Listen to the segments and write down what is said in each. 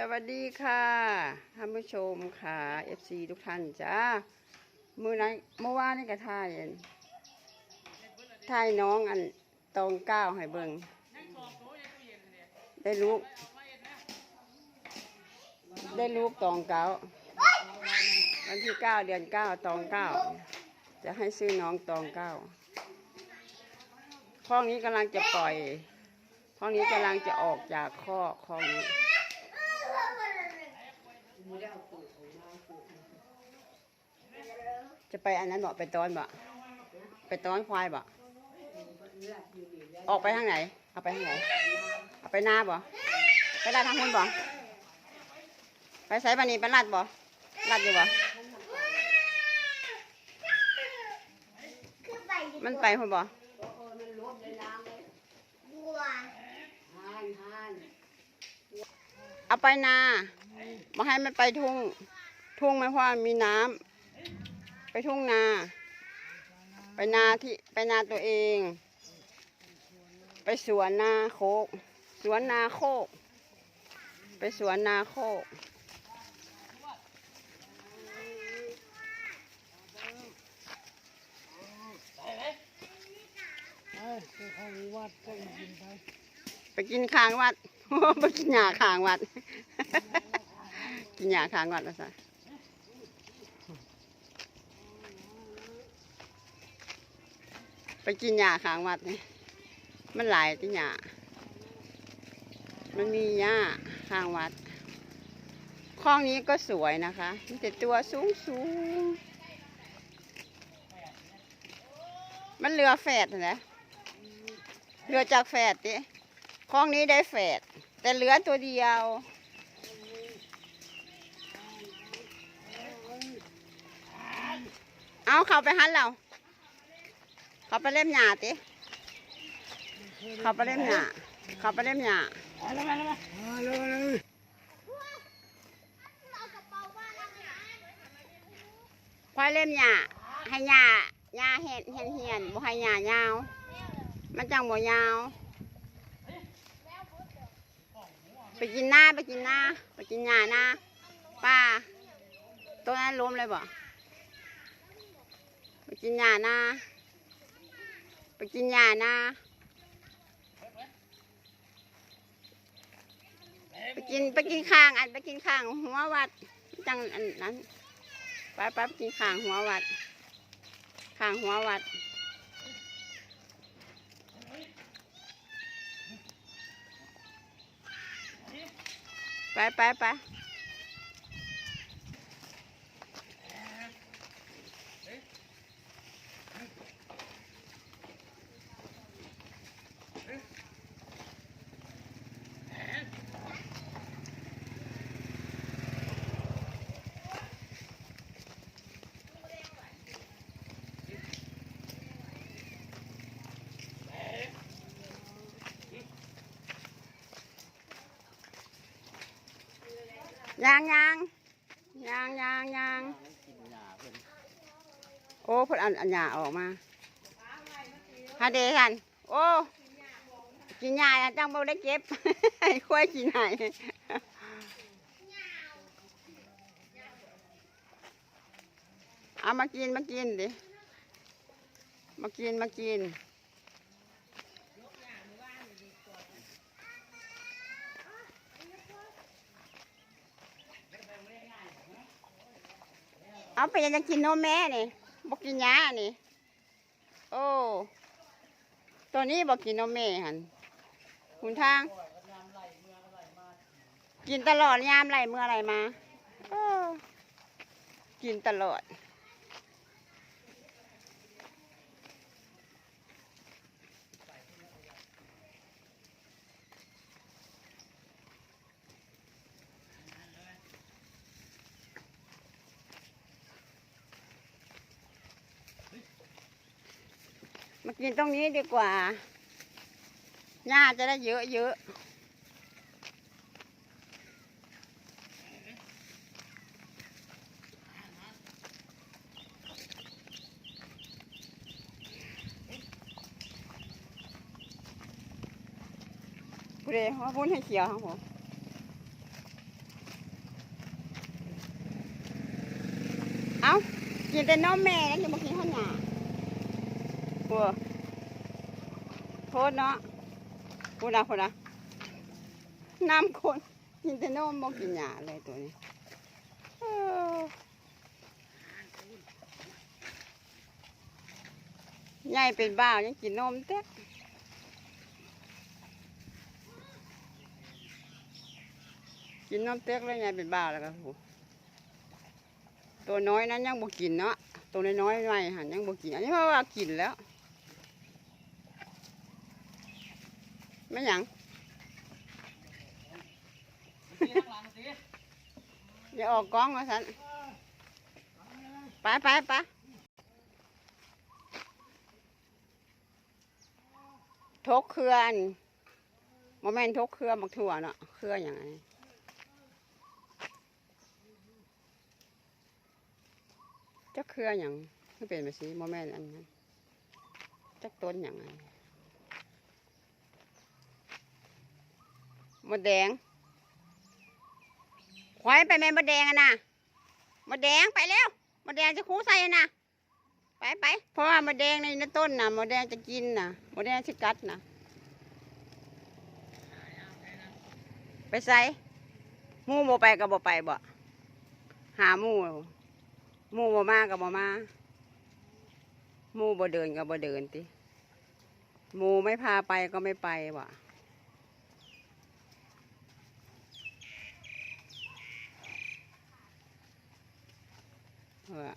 สวัสดีค่ะท่านผู้ชมค่ะ FC ทุกท่านจ้ามือนั้นเมื่อวานนี่ก็ถ่ายอันถ่ายน้องอันตองก้าวให้เบิงได้ลูก ได้ลูกตองเก้าวันที่เก้าเดือนเก้าตองเก้าจะให้ซื้อน้องตองเก้าข้องนี้กำลังจะปล่อยข้องนี้กำลังจะออกจากข้อข้องนี้ จะไปอันนั้นบอกไปต้อนบ่ไปต้อนควายบ่ออกไปทางไหน เอาไปทางไหน เอาไปนาบ่ไปลาดทางคุณบ่ไปใส่บันนี้ไปลาดบ่ลาดอยู่บ่มันไปคุณบ่เอาไปนา มาให้มันไปทุ่ง ทุ่งไมเพราะมีน้ำไปทุ่งนา ไปนาที่ไปนาตัวเอง ไปสวนนาโคก สวนนาโคก ไปสวนนาโคกไปกินข้างวัด ไปกินหญ้าข้างวัด กินหญ้าข้างวัดนะซะไปกินหญ้าข้างวัดนี่มันหลายที่หญ้ามันมีหญ้าข้างวัดคลองนี้ก็สวยนะคะมีแต่ตัวสูงสูงมันเรือแฝดนะเรือจากแฝดดิคลองนี้ได้แฝดแต่เหลือตัวเดียว เอาเข้าไปหันเราเข้าไปเล่มหญ้าติเข้าไปเล่มหญ้าเข้าไปเล่มหญ้าเอากระเป๋าบ้านเราหาควายเล่มหญ้าให้หญ้าหญ้าเห็ดเห็นเหียนบ่ให้หญ้ายาว มันจังบ่ยาว ไปกินหน้าไปกินหน้าไปกินหญ้าหน้าป้าตัวนั้นล้มเลยบ่ กินหญ้าหน้าไปกินหญ้าหน้าไปกินไปกินข้างอันไปกินข้างหัววัดจังอันนั้นไปไปไปกินข้างหัววัดข้างหัววัดไปไปไป ยางยางยางยางยางโอ้เพิ่นอันอันหยาออกมาฮาเดทันโอ้กินหญ้าอะจังบ่ได้เก็บควายกินให้เอามากินมากินดิมากินมากิน เอาไปยังจะกินนมแม่นี่บอกกินยานี่ โอ้ ตัวนี้บอกกินนมแม่หันหุนทาง กินตลอดยามไหลเมื่อไหรมากินตลอด มากินตรงนี้ดีกว่า หญ้าจะได้เยอะเยอะเรว่าวุ้นให้เขียวครับผมเอากินแต่น้องแม่แล้วจะมากิน ข้าวหยาปัวโทษเนาะพูดนะพูดนะน้ำคนกินแต่นมบอกกินหยาเลยตัวนี้เออใหญ่เป็นบ้ายังกินนมเต๊กกินนมเต๊กแล้วใหญ่เป็นบ้าแล้วก็ผูตัวน้อยนั้นยังบ่กินเนาะตัวน้อยๆหน่อยหันยังบ่กินอันนี้เพราะว่ากินแล้ว ไม่หยังอย่าออกกล้องว่าสันไปไปไปทกเครืออันโมเมนทกเครือมักถั่วเนาะเครืออย่างไรจักเครืออย่างคือเป็นไปสิโมเมนอันนั้นจักต้นอย่างไร มดแดงควายไปแม่มดแดงอะนะมดแดงไปแล้วมดแดงจะคูใส่นะไปไปเพราะว่ามดแดงในนต้นนะมดแดงจะกินนะมดแดงจะกัดนะไปใส่หมูโมไปกับบ่ไปบ่หาหมูหมูบ่มากับบ่มาหมูบ่เดินกับบ่เดินติหมูไม่พาไปก็ไม่ไปบ่ เออ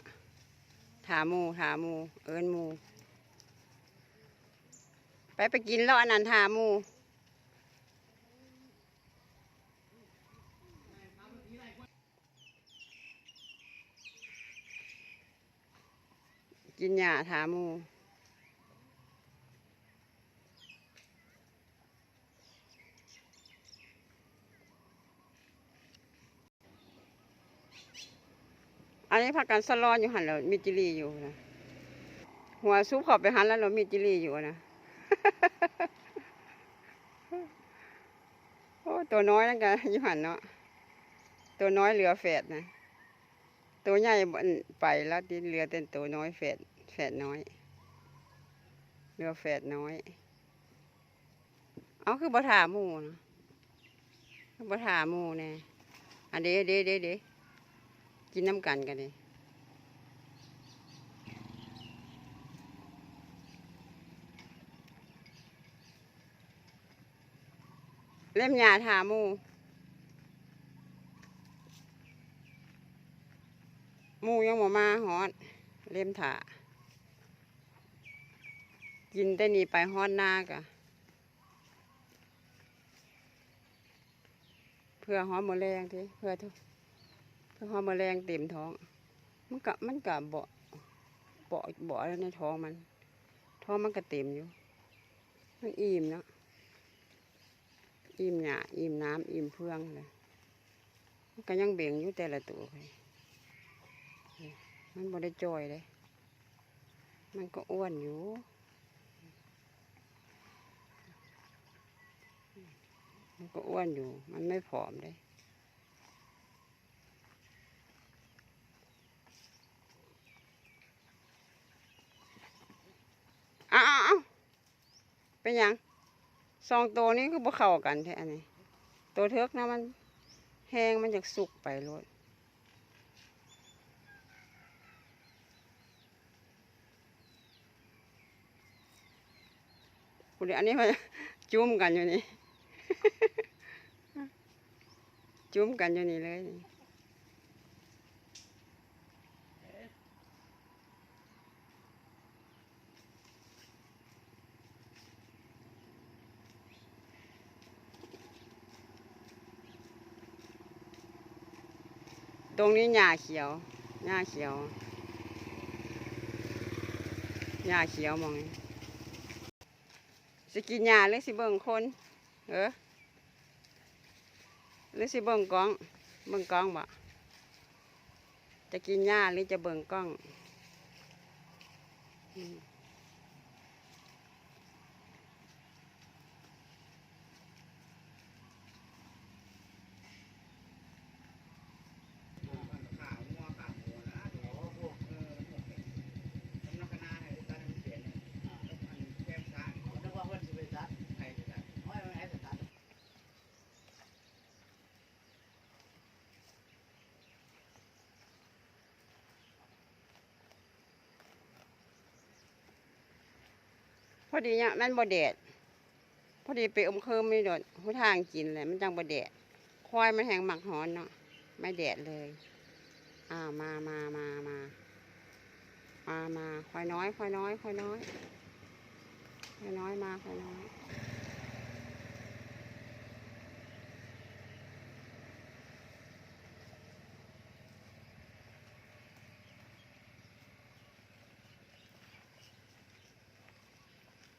ถามหมูถามหมู เอิญหมู ไปไปกินแล้วอันนั้นถามหมูกินหญ้าถามหมู อันนี้ผักกันสลอนอยู่หันแล้วมีจิรีอยู่นะหัวซุปขอบไปหันแล้วเรามีจิรีอยู่นะโอ้ตัวน้อยนั่นกันอยู่หันเนาะตัวน้อยเหลือแฝดนะตัวใหญ่บ่อนไปแล้วที่เหลือแต่ตัวน้อยแฝดแฝดน้อยเหลือแฝดน้อย เอาคือบ่ถามูนะบ่ถามหมูแน่อันเด้เด้เด้เด้ กินน้ำกันกันดิเล่มยาทามูมูยังบ่มาฮอดเล่มถากินแต่นี่ไปฮอดหน้ากะเพื่อหอมมะแรงทีเพื่อทุก เพื่อมแมลงเต็มท้อง มันกะมันกะเบาเบาเบาแล้วในท้องมัน ท้องมันก็เต็มอยู่ มันอิ่มเนาะอิ่มหยาอิ่มน้ำอิ่มเพื่องเลยมันก็ยังเบ่งอยู่แต่ละตัวไปมันบ่ได้จอยเลย มันก็อ้วนอยู่มันก็อ้วนอยู่ มันไม่ผอมเลย อ้าวเป็นยังสองตัวนี้ก็บ่เข้ากันแท้อันนี้ตัวเทือกนะมันแห้งมันอยากสุกไปรดคุณอันนี้มันจุ่มกันอยู่นี่ จุ่มกันอยู่นี่เลยนี่ รงนี้หญ้าเขียวหญ้าเขียวหญ้าเขียวมองสิกินหญ้าหรือสิเบิ่งคนเออหรือสิเบิ่งกล้อง เบิ่งกล้องบ่จะกินหญ้าหรือจะเบิ่งกล้อง อืม พอดีเนี่ยมันบ่แดดพอดีไปอมเคิมไม่โดดหัวทางกินเลยมันจังบ่แดดควายมันแหงหมักหอนเนาะไม่แดดเลย อ่ามามามามามามาควายน้อยควายน้อยควายน้อยควายน้อยมาควายน้อย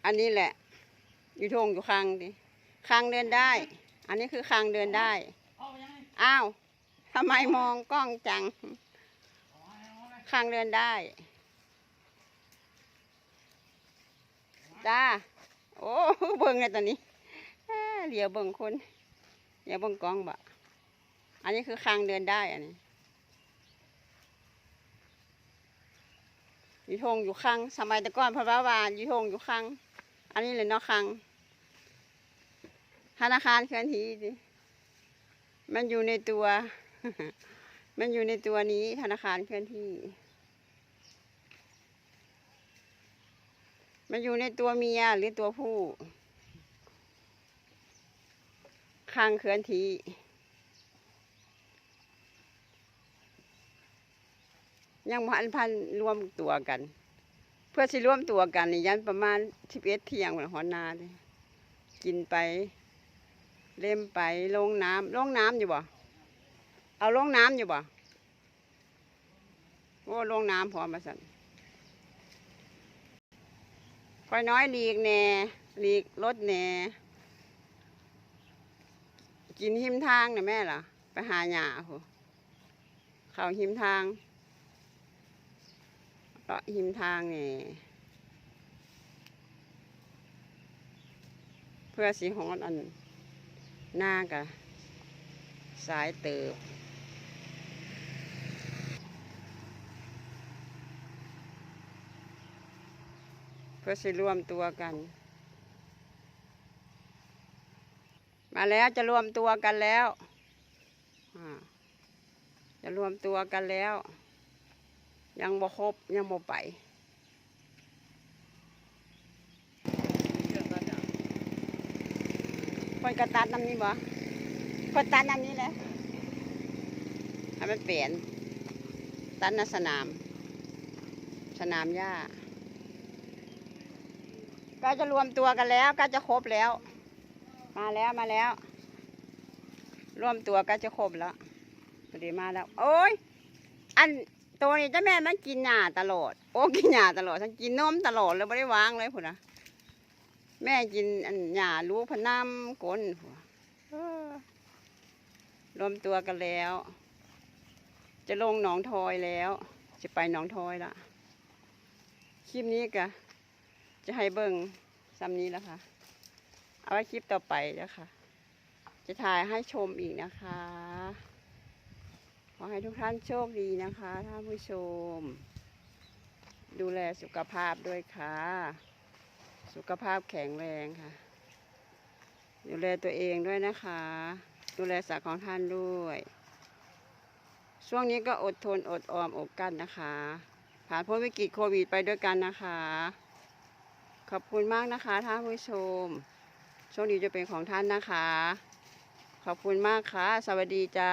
อันนี้แหละ อยู่ทงอยู่คางดิคางเดินได้ อันนี้คือคางเดินได้ อ้าวทำไมมองกล้องจังคางเดินได้จ้าโอ้เบิ่งเลยตอนนี้เหลียวเบิ่งคนเหลียวเบิ่งกล้องบะอันนี้คือคางเดินได้อันนี้อยู่ทงอยู่คังสมัยแต่ก่อนพระว่าวอยู่ทงอยู่คัง อันนี้เลยเนาะคัง ธนาคารเคลื่อนที่ดิมันอยู่ในตัว มันอยู่ในตัวนี้ธนาคารเคลื่อนที่ มันอยู่ในตัวเมียหรือตัวผู้คังเคลื่อนที่ยังพันพันรวมตัวกัน เพื่อสิร่วมตัวกันนี่ยันประมาณสิบเอ็ดเที่ยงวันหอนนาเลยกินไป เล่มไปลงน้ำลงน้ำอยู่บ่เอาลงน้ำอยู่บ่โอ้ลงน้ำพร้อมมาสั่นคอยน้อยหลีกแน่หลีกรถแน่กินหิมทางนะแม่ล่ะ ไปหาหญ้าโหเข้าหิมทางาะหิมทางนี่เพื่อสีหอดอันหน้ากะสายเติบเพื่อสิรวมตัวกัน มาแล้วจะรวมตัวกันแล้ว จะรวมตัวกันแล้ว ยังบ่ครบยังบ่ไปคนกระตัดน้ำนี้บ่คนตัดน้ำนี้แหละให้มันเปลี่ยน ตัดนสนาม สนามหญ้าก็จะรวมตัวกันแล้วก็จะครบแล้ว มาแล้วมาแล้ว รวมตัวก็จะครบแล้วพอดีมาแล้ว โอ้ย อัน ตัวนี้เจ้าแม่มันกินหญ้าตลอด โอ้กินหญ้าตลอดทั้งกินนมตลอดเลยไม่ได้วางเลยพุ่นนะแม่กินอันหญ้าลูกพน้ำก้นพุ่นน่ะเออรวมตัวกันแล้ว จะลงหนองทอยแล้ว จะไปหนองทอยละคลิปนี้กะจะให้เบิ่งซ้ำนี้แล้วค่ะ เอาไว้คลิปต่อไปแล้วค่ะ จะถ่ายให้ชมอีกนะคะ อให้ทุกท่านโชคดีนะคะท่านผู้ชม ดูแลสุขภาพด้วยค่ะ สุขภาพแข็งแรงค่ะ ดูแลตัวเองด้วยนะคะ ดูแลสัตว์ของท่านด้วย ช่วงนี้ก็อดทนอดออมอดกันนะคะ ผ่านพ้นวิกฤตโควิดไปด้วยกันนะคะ ขอบคุณมากนะคะท่านผู้ชมโช่วงนี้จะเป็นของท่านนะคะ ขอบคุณมากค่ะ สวัสดีจ้า